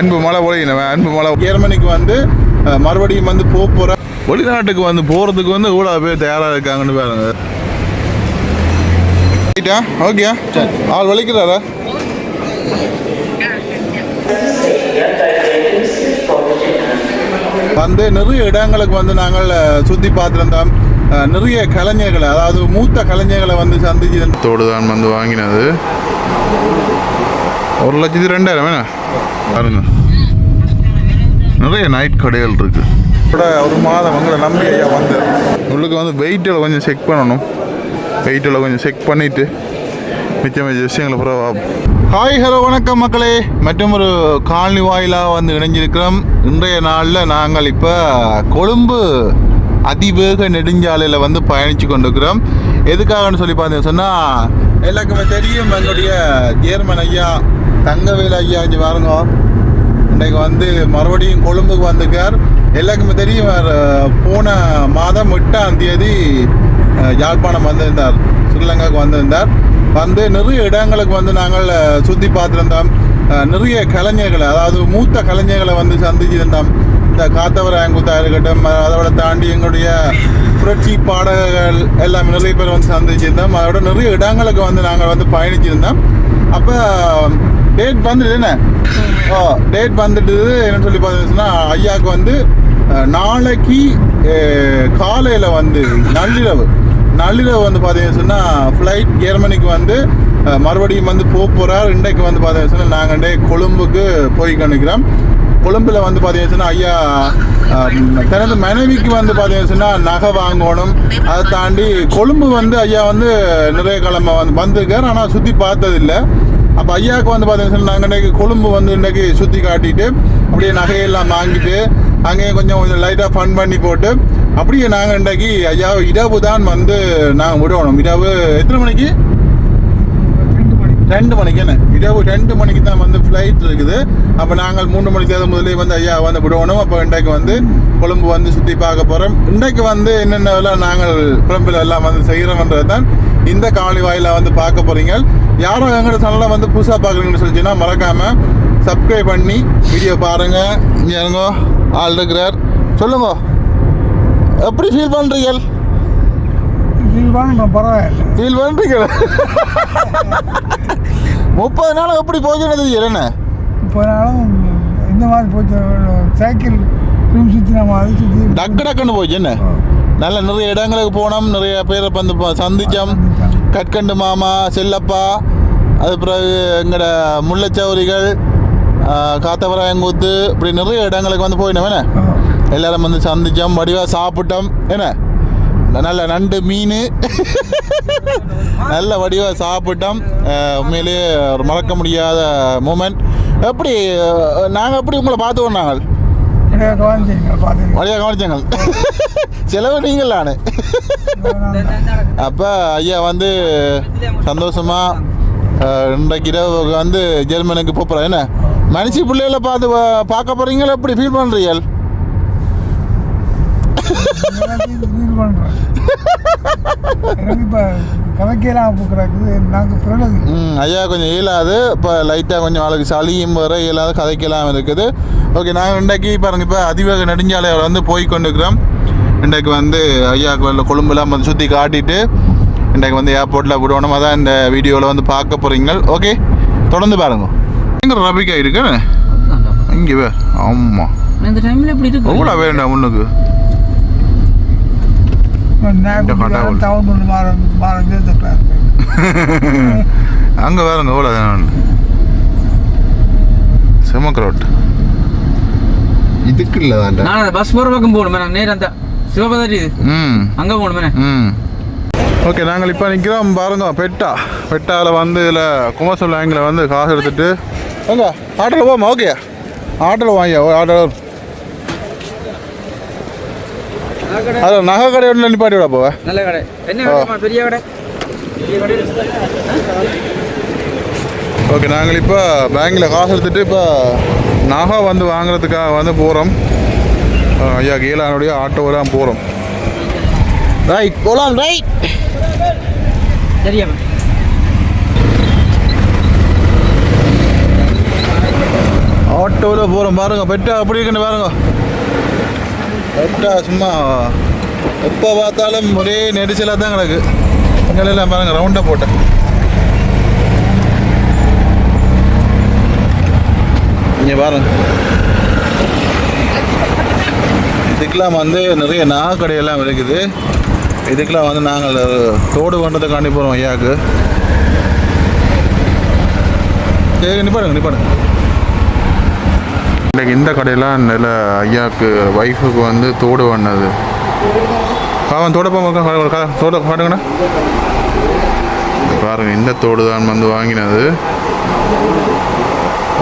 அன்பு மழை பொழியினவன் அன்பு மழை ஜெர்மனிக்கு வந்து மறுபடியும் வந்து போக போகிற வெளிநாட்டுக்கு வந்து போகிறதுக்கு வந்து இவ்வளோ பேர் தயாராக இருக்காங்கன்னு பாருங்க. ரைட்டா ஓகேயா ஆள் வலிக்கிறாரா? வந்து நிறைய இடங்களுக்கு வந்து நாங்கள் சுத்தி பார்த்துருந்தோம். நிறைய கலைஞர்களை அதாவது மூத்த கலைஞர்களை வந்து சந்திச்சு தோடு தான் வந்து வாங்கினது. ஒரு லட்சத்தி ரெண்டாயிரம் வேணா பாருங்க. நிறைய நைட் கடைகள் இருக்கு. கூட ஒரு மாதம் உங்களை நம்பி ஐயா வந்து. உள்ளுக்கு வந்து வெயிட்டில் கொஞ்சம் செக் பண்ணணும். வெயிட்டில் கொஞ்சம் செக் பண்ணிவிட்டு மிச்சம் மிச்ச விஷயங்களை அப்புறம் ஹாய் ஹலோ வணக்கம் மக்களே. மற்றும் ஒரு காலனி வாயிலாக வந்து இணைஞ்சிருக்கிறோம். இன்றைய நாளில் நாங்கள் இப்போ கொழும்பு அதிவேக நெடுஞ்சாலையில் வந்து பயணித்து கொண்டிருக்கிறோம். எதுக்காகன்னு சொல்லி பார்த்தீங்கன்னு சொன்னால் எல்லாருக்குமே தெரியும் எங்களுடைய ஜேர்மன் ஐயா தங்கவேல் ஐயா இங்கே பாருங்க. இன்றைக்கு வந்து மறுபடியும் கொழும்புக்கு வந்திருக்கார். எல்லாருக்குமே தெரியும் போன மாதம் எட்டாம் தேதி யாழ்ப்பாணம் வந்திருந்தார். ஸ்ரீலங்காவுக்கு வந்திருந்தார். வந்து நிறைய இடங்களுக்கு வந்து நாங்கள் சுற்றி பார்த்துருந்தோம். நிறைய கலைஞர்களை அதாவது மூத்த கலைஞர்களை வந்து சந்திச்சிருந்தோம். இந்த காத்தவராயங்குத்தா இருக்கட்டும் அதோட தாண்டி எங்களுடைய புரட்சி பாடகர்கள் எல்லாம் நிறைய பேர் வந்து சந்திச்சிருந்தோம். அதோட நிறைய இடங்களுக்கு வந்து நாங்கள் வந்து பயணிச்சிருந்தோம். அப்போ டேட் வந்துட்டு என்ன? ஓ டேட் வந்துட்டு என்ன சொல்லி பார்த்தீங்கன்னா ஐயாவுக்கு வந்து நாளைக்கு காலையில் வந்து நள்ளிரவு. நள்ளிரவு வந்து பார்த்தீங்கன்னு சொன்னால் ஃப்ளைட் ஜெர்மனிக்கு வந்து மறுபடியும் வந்து போக போகிறார் இன்றைக்கு வந்து பார்த்தீங்கன்னு சொன்னால் நாங்கள் கொழும்புக்கு போய் கணிக்கிறோம். கொழும்பில் வந்து பார்த்தீங்கன்னு சொன்னால் ஐயா தனது மனைவிக்கு வந்து பார்த்தீங்கன்னு சொன்னால் நகை வாங்கணும். அதை தாண்டி கொழும்பு வந்து ஐயா வந்து நிறைய கிழமை வந்து வந்திருக்கார். ஆனால் சுற்றி பார்த்ததில்லை. அப்போ ஐயாவுக்கு வந்து பார்த்தீங்கன்னா நாங்கள் இன்றைக்கி கொழும்பு வந்து இன்றைக்கி சுற்றி காட்டிட்டு அப்படியே நகையெல்லாம் வாங்கிட்டு அங்கேயே கொஞ்சம் கொஞ்சம் லைட்டாக ஃபன் பண்ணி போட்டு அப்படியே நாங்கள் இன்றைக்கி ஐயா இரவு தான் வந்து நாங்கள் விடணும். இரவு எத்தனை மணிக்கு? ரெண்டு மணிக்கு என்ன? இரவு ரெண்டு மணிக்கு தான் வந்து ஃப்ளைட் இருக்குது. அப்போ நாங்கள் மூணு மணிக்கு தான் முதலே வந்து ஐயா வந்து விடணும். அப்போ இன்றைக்கு வந்து கொழும்பு வந்து சுற்றி பார்க்க போகிறோம் இன்றைக்கு வந்து என்னென்னலாம் நாங்கள் கொழும்பில் எல்லாம் வந்து செய்கிறோம்ன்றது தான் இந்த காவலி வாயில வந்து பார்க்க போகிறீங்க யாரும் எங்களோட சேனலை வந்து புதுசாக பார்க்குறீங்கன்னு சொல்லிச்சுன்னா மறக்காமல் சப்ஸ்கிரைப் பண்ணி வீடியோ பாருங்கள் இங்கே இருங்கோ ஆள் இருக்கிறார். சொல்லுங்க. எப்படி ஃபீல் பண்ணுறீங்க ஃபீல் பண்ணணும் பரவாயில்ல. ஃபீல் பண்ணுறீங்க முப்பது நாள் எப்படி போச்சுன்னு என்ன இப்போ நாளும் இந்த மாதிரி போச்சு. சைக்கிள் ரூம் சுற்றின மாதிரி சுற்றி டக்கு டக்குன்னு போச்சு. என்ன? நல்ல நிறைய இடங்களுக்கு போனோம். நிறைய பேரை வந்து சந்திச்சோம். கற்கண்டு மாமா செல்லப்பா அது பிறகு எங்கட முல்லைச்சௌரிகள் காத்தவராயங்கூத்து இப்படி நிறைய இடங்களுக்கு வந்து போயினோம் என்ன? எல்லாரும் வந்து சந்திச்சோம் வடிவாக சாப்பிட்டோம் என்ன? நல்ல நண்டு மீன். நல்ல வடிவாக சாப்பிட்டோம். உண்மையிலேயே ஒரு மறக்க முடியாத மூமெண்ட் எப்படி நாங்கள் எப்படி உங்களை பார்த்துக்கோம் நாங்கள்? வழியாக கவனிச்சாங்க செலவு நீங்கள் நான். அப்போ ஐயா வந்து சந்தோஷமாக இன்றைக்கு இரவு வந்து ஜெர்மனுக்கு போகிறோம் என்ன? மனுஷி பிள்ளைகளை பார்த்து பார்க்க போகிறீங்களா எப்படி ஃபீல் பண்ணுறீங்க ஃபீல் பண்ணுறேன் எனக்கு இப்போ கதைக்கலாம் போக்குறாக்குது நாங்கள் பிறகு ம் ஐயா கொஞ்சம் இயலாது. இப்போ லைட்டாக கொஞ்சம் ஆளுக்கு சளியும் வர இயலாத. கதைக்கலாம் இருக்குது. ஓகே நாங்கள் இன்றைக்கு பாருங்க இப்போ அதிவேக நெடுஞ்சாலையில் வந்து போய் கொண்டிருக்கிறோம். இன்றைக்கு வந்து வெளில கொழும்புலாம் வந்து சுற்றி காட்டிட்டு இன்றைக்கு வந்து ஏர்போர்ட்டில் விடணும். அதான் இந்த வீடியோவில் வந்து பார்க்க போகிறீங்க ஓகே தொடர்ந்து பாருங்க. எங்கே ரபிகா இருக்கு? இங்கே ஆமாம் இந்த டைம்ல இப்படி இருக்கு. வேண்டாம் முன்னுக்கு அங்கே வேறுங்க எவ்வளோ செமக்ரோட் இதுக்கு இல்லை நான் அந்த பஸ் போற பக்கம் போகணும் நான் நேரம் அந்த சிவபதாரி இது. ம். அங்க போகணும். ம். ஓகே நாங்கள் இப்போ நிற்கிறோம் பாருங்க பெட்டா. பெட்டாவில் வந்து இதில் குமசல் பேங்கில் வந்து காசு எடுத்துட்டு. எங்க ஆட்டோவில் போமா ஓகே. ஆட்டோவில் வாங்கியா ஆட்டோ அதில் நகை கடை ஒன்று நிப்பாட்டி விட போவ? நல்ல கடை. என்ன பெரிய கடை? ஓகே நாங்கள் இப்போ பேங்கில் காசு எடுத்துட்டு இப்போ நகை வந்து வாங்குறதுக்காக வந்து போகிறோம் ஐயா கீழானுடைய ஆட்டோவில் தான் போகிறோம் ரைட் போகலாம் ரைட் சரியா ஆட்டோ ஆட்டோவில் போகிறோம் பாருங்க. பெட்டா அப்படி இருக்குன்னு பாருங்க. கரெக்டாக சும்மா எப்போ பார்த்தாலும் ஒரே நெரிசலாக தான் கிடக்கு. இங்கெல்லாம் பாருங்கள் ரவுண்டாக போட்டேன். இங்கே பாருங்க. இதுக்கெலாம் வந்து நிறைய நாகக்கடையெல்லாம் இருக்குது. இதுக்கெலாம் வந்து நாங்கள் தோடு பண்ணுறதுக்காண்டி போகிறோம் ஐயாவுக்கு. சரி நிப்பாடுங்க நிப்பாடுங்க இன்னைக்கு இந்த கடையெல்லாம் நல்ல ஐயாவுக்கு ஒய்ஃபுக்கு வந்து தோடு வண்ணது அவன் தோட போங்க தோட காட்டுங்கண்ணா பாருங்க இந்த தோடு தான் வந்து வாங்கினது.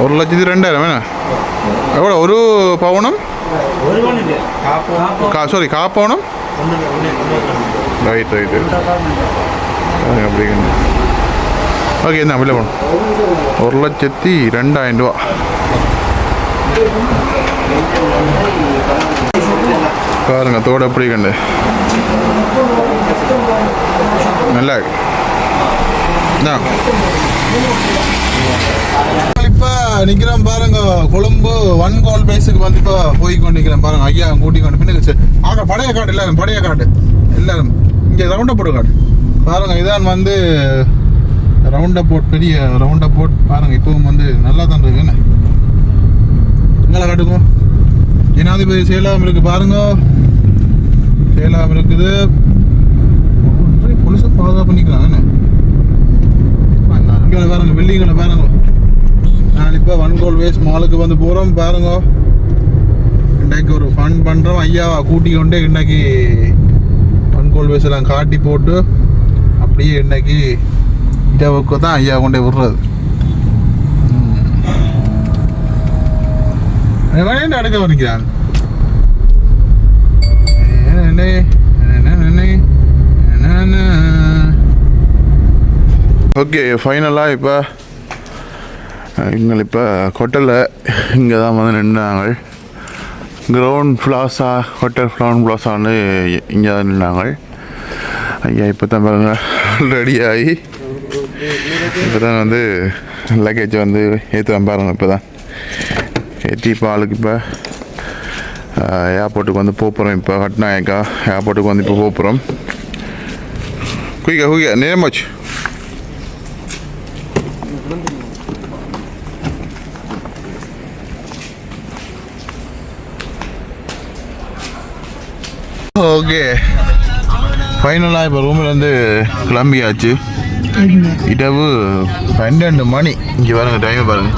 ஒரு லட்சத்தி ரெண்டாயிரம் வேணா எவ்வளோ ஒரு பவுனம்? கா சாரி காப்பவுனம் ரைட் ரைட்டு அப்படிங்க ஓகே என்ன பிள்ளை போகணும். ஒரு லட்சத்தி ரெண்டாயிரம் ரூபா. பாருங்க தோடு எப்படி கண்டு நல்லா இப்போ நிற்கிறோம் பாருங்க கொழும்பு ஒன் கோல் பேஸுக்கு வந்து இப்போ போய் கொண்டிருக்கிறேன் பாருங்க. ஐயா கூட்டி கொண்டு பின்னுக்கு ஆக பழைய காடு எல்லாரும் பழைய காடு எல்லாரும். இங்கே ரவுண்ட போட்டு காடு பாருங்க இதான் வந்து ரவுண்ட போட் பெரிய ரவுண்ட போட் பாருங்க இப்பவும் வந்து நல்லா தான் இருக்குன்னு. என்ன எங்களை காட்டுங்க ஜனாதிபதி சேலம் இருக்குது பாருங்க. சேலம் இருக்குது. போலீஸை பாதுகாப்பு பண்ணிக்கிறாங்க. இங்கே பாருங்க வெள்ளிகளை பாருங்க நான் இப்போ வன்கோல் வேஸ்ட் மாலுக்கு வந்து போகிறோம் பாருங்க. இன்றைக்கு ஒரு ஃபன் பண்ணுறோம் ஐயாவை கூட்டி கொண்டு இன்னைக்கு வன்கோல் வேஸ்ட் எல்லாம் காட்டி போட்டு அப்படியே இன்னைக்கு இரவுக்கு தான் ஐயா கொண்டே விடுறது. வேணேன் அடுக்க வரைக்கிறான் ஓகே ஃபைனலாக இப்போ எங்கள் இப்போ ஹோட்டலில் இங்கே தான் வந்து நின்றாங்க கிரவுண்ட் ஃப்ளாஸா ஹோட்டல் கிரவுண்ட் பிளாசான்னு இங்கே தான் நின்றாங்க ஐயா இப்போ தான் பாருங்க ரெடி ஆகி. இப்போ தான் வந்து லக்கேஜ் வந்து ஏற்றுவேன் பாருங்கள் இப்போ தான் ஏற்றி இப்போ ஆளுக்கு இப்போ ஏர்போர்ட்டுக்கு வந்து போகிறோம் இப்போ கட்னாயக்கா ஏர்போர்ட்டுக்கு வந்து இப்போ போகிறோம் குயிக்கா குயிக்கா நேரமாச்சு ஓகே ஃபைனலாக இப்போ ரூம்லேருந்து கிளம்பியாச்சு. இரவு பன்னெண்டு மணி. இங்கே பாருங்க டைம் பாருங்க.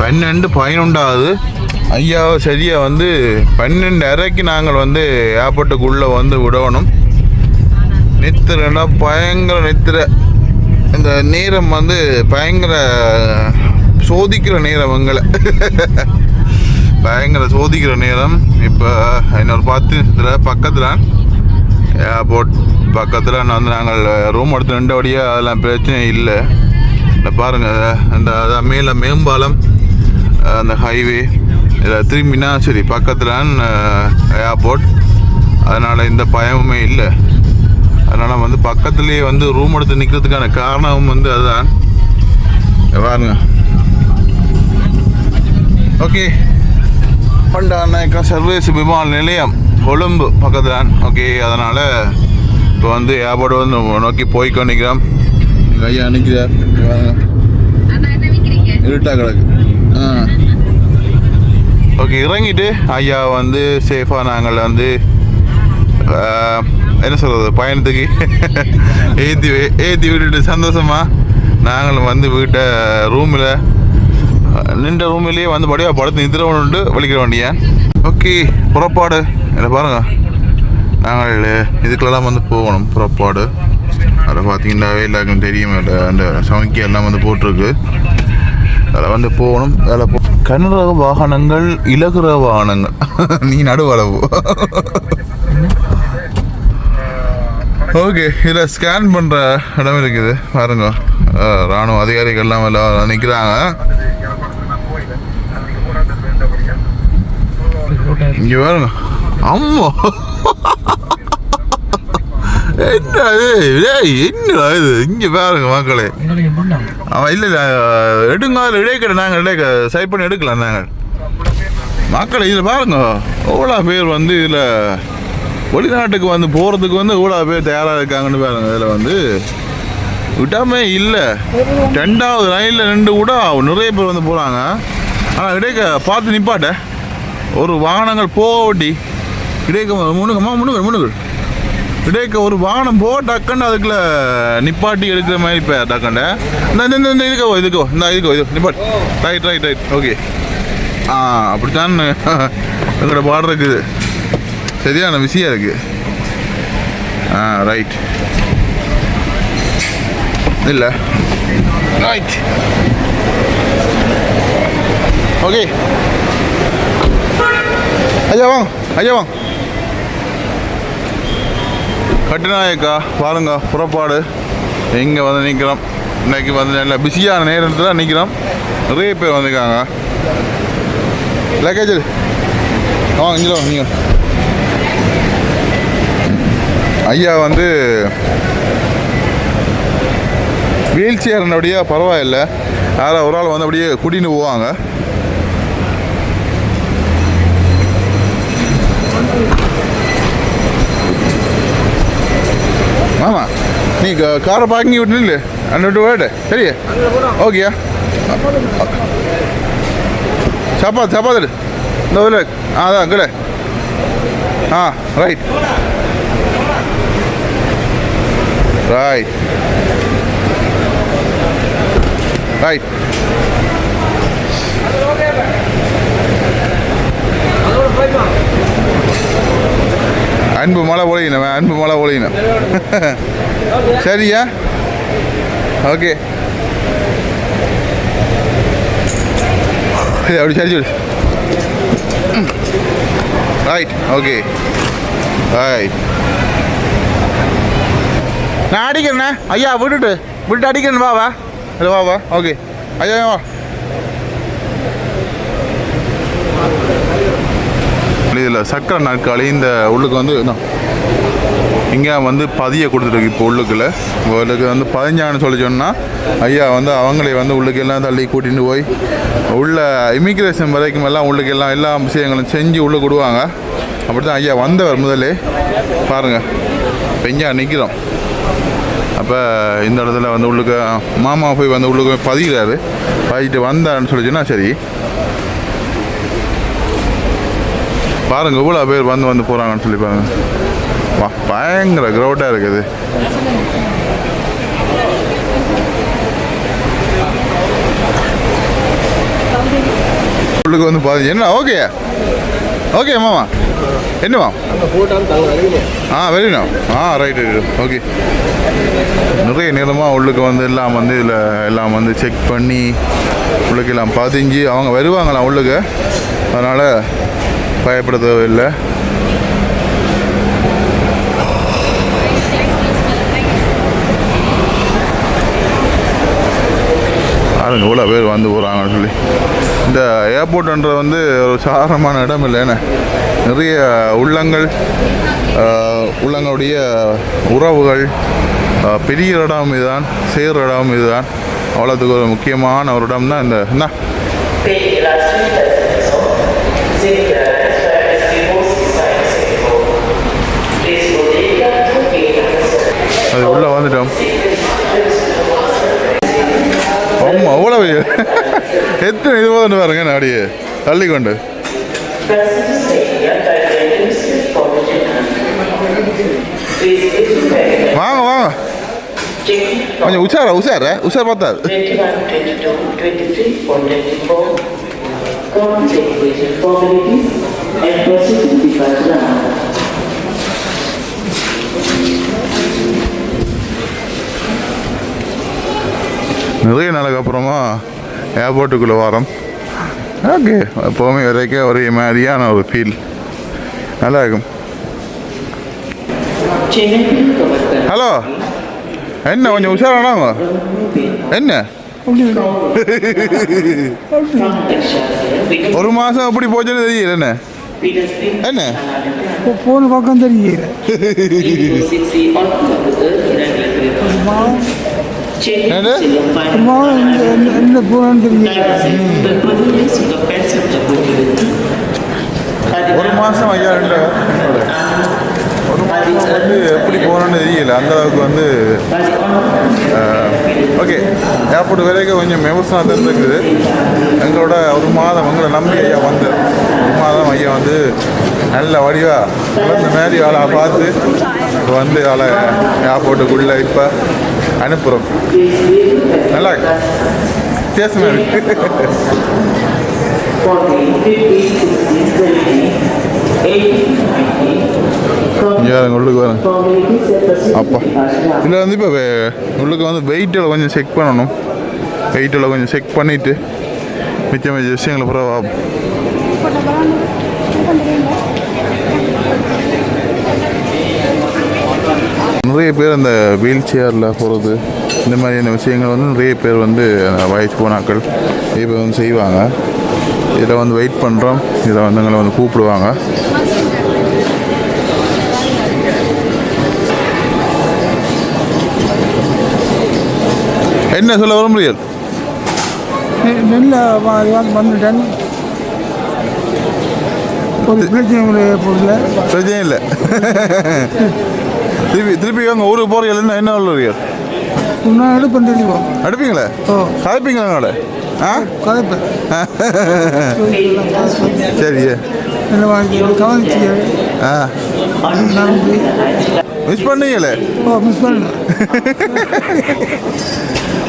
பன்னெண்டு பதினொன்றாவது. ஐயா சரியாக வந்து பன்னெண்டு அரைக்கு நாங்கள் வந்து ஏர்போர்ட்டுக்குள்ளே வந்து விடணும். நித்திரன்னா பயங்கர நித்திர. இந்த நேரம் வந்து பயங்கர சோதிக்கிற நேரம் எங்களை. பயங்கர சோதிக்கிற நேரம். இப்போ இன்னொரு பத்து இதில் பக்கத்தில் ஏர்போர்ட் பக்கத்தில் வந்து நாங்கள் ரூம் எடுத்து நின்றபடியே அதெல்லாம் பிரச்சனை இல்லை. இந்த பாருங்கள் அந்த அதான் மேலே மேம்பாலம். அந்த ஹைவே இதில் திரும்பினா சரி பக்கத்தில் ஏர்போர்ட் அதனால் இந்த பயமுமே இல்லை. அதனால் வந்து பக்கத்துலேயே வந்து ரூம் எடுத்து நிற்கிறதுக்கான காரணமும் வந்து அதுதான். பாருங்க. ஓகே பண்டாநாயக்கா சர்வீஸ் விமான நிலையம் கொழும்பு பக்கத்தில் ஓகே அதனால் இப்போ வந்து ஏர்போர்ட் வந்து நோக்கி போய் கொண்டிருக்கிறோம் எங்கள் ஐயா நிற்கிறார் இங்க பாருங்க. இருட்டா கிடக்கு. ஓகே இறங்கிட்டு ஐயா வந்து சேஃபாக நாங்கள் வந்து என்ன சொல்கிறது பயணத்துக்கு ஏற்றி ஏற்றி விட்டுட்டு சந்தோஷமாக நாங்களும் வந்து வீட்டை ரூமில் நின்ற ரூமிலேயே வந்து படியாக படுத்து நிதிரவனுண்டு வலிக்கிற வண்டியா? ஓகே புறப்பாடு. இதை பாருங்கள் நாங்கள் இதுக்கெல்லாம் வந்து போகணும் புறப்பாடு. அதில் பார்த்தீங்கன்னாவே எல்லாருக்கும் தெரியும் அந்த சமைக்க எல்லாம் வந்து போட்டிருக்கு. அதில் வந்து போகணும் அதில் போ கனரக வாகனங்கள் இலகுர வாகனங்கள். நீ நடுவளவு ஓகே இதில் ஸ்கேன் பண்ணுற இடம் இருக்குது. பாருங்க. அஹ், ராணுவ அதிகாரிகள்லாம் எல்லாம் நிற்கிறாங்க இங்கே பாருங்க. அம்மா. என்ன இது டேய், என்னடா இது? இங்கே பாருங்க மக்களே. அவன் இல்லை இல்லை அதில் இடைக்கடை நாங்கள் இடைக்க சைட் பண்ணி எடுக்கலாம் நாங்கள் மக்கள் இதில் பாருங்க எவ்வளோ பேர் வந்து இதில் வெளிநாட்டுக்கு வந்து போகிறதுக்கு வந்து எவ்வளோ பேர் தயாராக இருக்காங்கன்னு பாருங்க இதில் வந்து. விட்டாமே இல்லை. ரெண்டாவது லைனில் நின்று கூட நிறைய பேர் வந்து போகிறாங்க ஆனால் இடைக்க பார்த்து நிப்பாட்ட. ஒரு வாகனங்கள் போக இடைக்க முன்னுக்கம்மா முன்னுக்கு முன்னுக்கு. இடைக்க ஒரு வாகனம் போ டக்குன்னு அதுக்குள்ள நிப்பாட்டி எடுக்கிற மாதிரி இப்போ டக்குண்ட இந்த இந்த, இந்த இதுக்கோ இதுக்கோ இந்த இதுக்கோ இது நிப்பாட். ரைட் ரைட் ரைட் ஓகே ஆ அப்படித்தான் எங்களோட பாடம் இருக்குது. சரியான விஷயம் இருக்குது ஆ ரைட் இல்லை. ரைட் ஓகே ஐயா வாங்க. ஐயா வாங்க. கட்டுநாயக்கா பாருங்க புறப்பாடு. இங்கே வந்து நிற்கிறோம் இன்னைக்கு வந்து நல்ல பிஸியான நேரத்தில் நிற்கிறோம் நிறைய பேர் வந்திருக்காங்க. லக்கேஜ் வாங்க இங்கே நீங்கள் ஐயா வந்து வீல் சேர்னபடியே பரவாயில்ல. யாராவது ஒரு ஆள் வந்து அப்படியே கூட்டின்னு போவாங்க. மாமா நீ காரை பார்க்கிங் விட்டு நில்லு அன்னிட்டு வேடு சரியா ஓகேயா சப்பாத்து சப்பாத்து இந்த ஒரு ஆ அதான் கிட ஆ ரைட் ரைட் ரைட் அன்பு மழை பொழியணும் அன்பு மழை பொழியணும் சரியா? ஓகே. சரி, அப்படி சரி சொல்லு ரைட் ஓகே ரைட் நான் அடிக்கிறேண்ணே. ஐயா விட்டுட்டு. விட்டு அடிக்கிறேன் வா வா. இல்லை வா வா. ஓகே ஐயா வா. இதில் சக்கரை நாட்காலி இந்த உள்ளுக்கு வந்து இங்கே வந்து பதிய கொடுத்துருக்கு இப்போ உள்ளுக்குள்ள உங்களுக்கு வந்து பதிஞ்சாங்கன்னு சொல்லி சொன்னால் ஐயா வந்து அவங்களே வந்து உள்ளுக்கு எல்லாம் தள்ளி கூட்டிகிட்டு போய் உள்ள இமிக்ரேஷன் வரைக்கும் எல்லாம் உள்ளுக்கு எல்லாம் எல்லா விஷயங்களும் செஞ்சு உள்ளே விடுவாங்க அப்படி தான் ஐயா வந்தவர் முதலே. பாருங்கள் பெஞ்சா நிற்கிறோம் அப்போ இந்த இடத்துல வந்து உள்ளுக்கு மாமா போய் வந்து உள்ளுக்கு பதிகிறாரு. பதிட்டு வந்தாருன்னு சொல்லி சொன்னால் சரி. பாருங்க இவ்வளோ பேர் வந்து வந்து போகிறாங்கன்னு சொல்லி பாருங்க. வா பயங்கர க்ரௌடாக இருக்குது. உள்ளுக்கு வந்து பாருங்க என்ன ஓகே ஓகே மாமா. என்னமா ஆ வெரிண்ணா ஆ ரைட் ரைட் ஓகே நிறைய நேரமாக உள்ளுக்கு வந்து எல்லாம் வந்து இதில் எல்லாம் வந்து செக் பண்ணி உள்ளுக்கு எல்லாம் பதிஞ்சு அவங்க வருவாங்களாம் உள்ளுக்கு. அதனால் பயப்பட தேவையில்லை பாருங்க இவ்வளோ பேர் வந்து போகிறாங்கன்னு சொல்லி. இந்த ஏர்போர்ட்ன்றது வந்து ஒரு சாதாரணமான இடம் இல்லைன்னு நிறைய உள்ளங்கள் உள்ளங்களுடைய உறவுகள் பெரிய இடம் இதுதான் சேர் இடம் இதுதான். அவ்வளோத்துக்கு ஒரு முக்கியமான ஒரு இடம் தான் இந்த. என்ன? அது உள்ள வந்துட்டோம் ஆமாம் அவ்வளோ எத்தனை இது போதுன்னு பாருங்க அப்படியே தள்ளிக்கொண்டு வாங்க வாங்க கொஞ்சம் உஷாரா உஷாரா உஷார் பார்த்தா and procedures defined. நிறைய நாளுக்கு அப்புறமா ஏர்போர்ட்டுக்குள்ளே வரோம். ஓகே எப்போவுமே வரைக்கும் ஒரே மாதிரியான ஒரு ஃபீல் நல்லா இருக்கும் ஹலோ என்ன கொஞ்சம் உஷாரானாங்க என்ன? ஒரு மாதம் எப்படி போச்சுன்னு தெரியல என்ன? என்ன? போன பக்கம் தெரியல. என்னது? சும்மா இந்த- இந்த- ஐயா இல்லை ஒரு மாதம் வந்து எப்படி போகணும்னு தெரியல. அந்த அளவுக்கு வந்து ஓகே ஏர்போர்ட் வரைக்கும் கொஞ்சம் விமர்சனம் தான் எங்களோட ஒரு மாதம் உங்களை நம்பி ஐயா வந்து ஒரு மாதம் ஐயா வந்து நல்ல வடிவாக வளர்ந்த மாதிரி ஆளை பார்த்து வந்து ஆளை ஏர்போர்ட்டுக்குள்ளே இப்போ அனுப்புகிறோம் நல்லா இருக்கு. வித்தியாசமாக இருக்கு. இங்கே உள்ளுக்கு வரேன் அப்பா. இதில் வந்து இப்போ உள்ளுக்கு வந்து வெயிட்டில் கொஞ்சம் செக் பண்ணணும். வெயிட்டில் கொஞ்சம் செக் பண்ணிவிட்டு மிச்ச மிச்ச விஷயங்களை பிறகு நிறைய பேர் அந்த வீல் சேரில் போகிறது இந்த மாதிரியான விஷயங்கள் வந்து நிறைய பேர் வந்து வயசு போனாக்கள் பேர் வந்து செய்வாங்க. இதில் வந்து வெயிட் பண்ணுறோம். இதில் வந்து எங்களை வந்து கூப்பிடுவாங்க. என்ன சொல்ல விரும்புறீர்கள் நெ- நெல்ல வ- வந்து வந்துட்டேன். ஒரு பிரச்சனை பொருள் பிரச்சனை இல்லை. திருப்பி திருப்பி அவங்க ஊருக்கு போகிறீர்கள் என்ன என்ன சொல்லுறீர்கள் நான் எடுப்பேன் தெளிவோம் அடுப்பீங்களே? ஓ. கதைப்பீங்களா என்னோட ஆ? கதைப்பேன். சரி. கவனிச்சு? ஆ. மிஸ் பண்ணீங்களே? ஓ மிஸ் பண்ணல.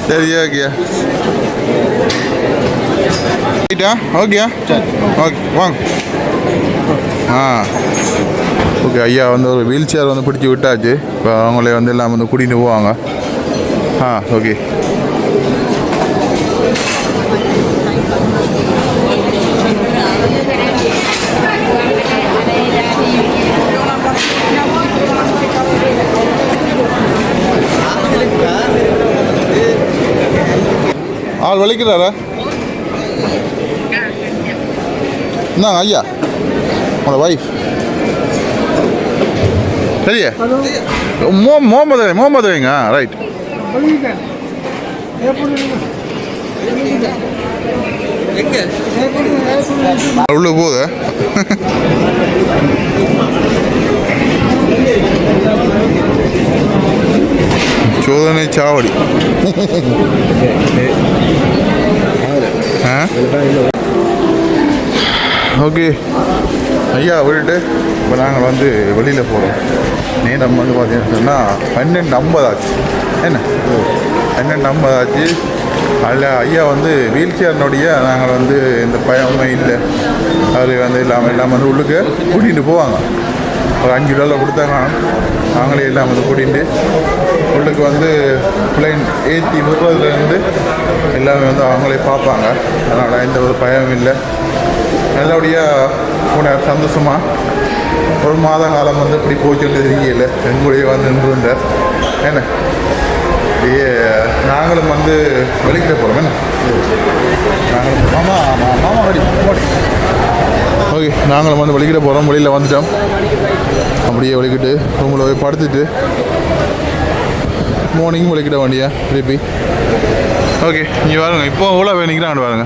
சரி ஓகே ரைட்டா ஓகேயா ஓகே வாங்க. ஆ. ஓகே ஐயா வந்து ஒரு வீல் சேர் வந்து பிடிச்சி விட்டாச்சு. இப்போ அவங்களே வந்து எல்லாம் வந்து கூட்டிகிட்டு போவாங்க. ஆ ஓகே. ஆள் வலிக்கிறாரா? என்ன ஐயா. உங்களோட ஒய்ஃப் சரியா? மோ முகமது அலி, முகமது அலிங்க ரைட் உள்ள போகுது. சோதனை சாவடி. ஓகே. ஐயா விட்டுட்டு இப்போ நாங்கள் வந்து வெளியில் போகிறோம் நேரம் வந்து பார்த்தீங்கன்னு சொன்னால் பன்னெண்டு ஐம்பது ஆச்சு என்ன? பன்னெண்டு ஐம்பது ஆச்சு அதில் ஐயா வந்து வீல் சேர்னுடைய நாங்கள் வந்து இந்த பயமே இல்லை. அவர் வந்து இல்லாமல் இல்லாமல் வந்து உள்ளுக்கு கூட்டிகிட்டு போவாங்க. ஒரு அஞ்சு ரூபாவில் கொடுத்தாங்க. நாங்களே எல்லாம் வந்து கூட்டிகிட்டு உள்ளுக்கு வந்து பிளைன் ஏற்றி முப்பதுலேருந்து எல்லாமே வந்து அவங்களே பார்ப்பாங்க. அதனால் எந்த ஒரு பயமும் இல்லை. நல்லபடியாக கூட சந்தோஷமாக ஒரு மாத காலம் வந்து இப்படி போச்சுட்டு தெரியல எங்களுடைய வந்து நின்றுந்தார் என்ன? அப்படியே நாங்களும் வந்து வெளிக்கிட்ட போகிறோம் என்ன? நாங்களும் மாமா ஆமாம் மாமா மாடி ஓகே நாங்களும் வந்து வெளிக்கிட போகிறோம் வெளியில் வந்துட்டோம். அப்படியே வெளிக்கிட்டு ரூமில் போய் படுத்துட்டு மார்னிங் வெளிக்கிட வேண்டியா திருப்பி? ஓகே இங்கே வாருங்க இப்போ எவ்வளோ வேணுங்கிறான் வாருங்க